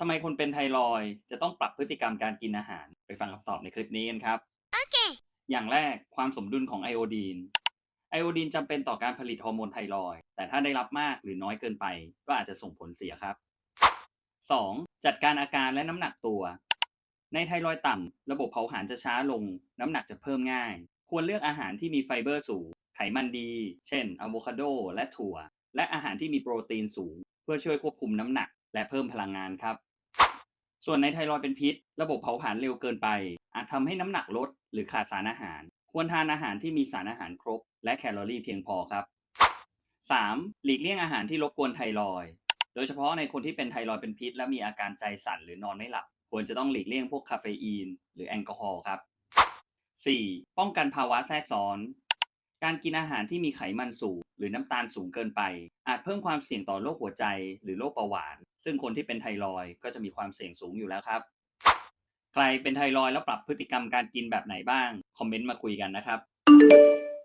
ทำไมคนเป็นไทรอยด์จะต้องปรับพฤติกรรมการกินอาหาร ไปฟังคำตอบในคลิปนี้กันครับอย่างแรกความสมดุลของไอโอดีน ไอโอดีนจำเป็นต่อการผลิตฮอร์โมนไทรอยด์แต่ถ้าได้รับมากหรือน้อยเกินไป ก็อาจจะส่งผลเสียครับ 2. จัดการอาการและน้ำหนักตัว ในไทรอยด์ต่ำระบบเผาผลาญจะช้าลง น้ำหนักจะเพิ่มง่าย ควรเลือกอาหารที่มีไฟเบอร์สูง ไขมันดี เช่นอะโวคาโดและถั่ว และอาหารที่มีโปรตีนสูง เพื่อช่วยควบคุมน้ำหนัก และเพิ่มพลังงานครับ ส่วนในไทรอยเป็นพิษ ระบบเผาผลาญเร็วเกินไป อาจทำให้น้ำหนักลด หรือขาดสารอาหาร ควรทานอาหารที่มีสารอาหารครบ และแคลอรี่เพียงพอครับ 3. หลีกเลี่ยงอาหารที่รบกวนไทรอย โดยเฉพาะในคนที่เป็นไทรอยเป็นพิษ และมีอาการใจสั่นหรือนอนไม่หลับ ควรจะต้องหลีกเลี่ยงพวกคาเฟอีน หรือแอลกอฮอล์ครับ 4. ป้องกันภาวะแทรกซ้อน การกินอาหารที่มีไขมันสูง หรือน้ำตาลสูงเกินไป อาจเพิ่มความเสี่ยงต่อโรคหัวใจ หรือโรคเบาหวาน ซึ่งคนที่เป็นไทรอยก็จะมีความเสี่ยงสูงอยู่แล้วครับ ใครเป็นไทรอยแล้วปรับพฤติกรรมการกินแบบไหนบ้าง คอมเมนต์มาคุยกันนะครับ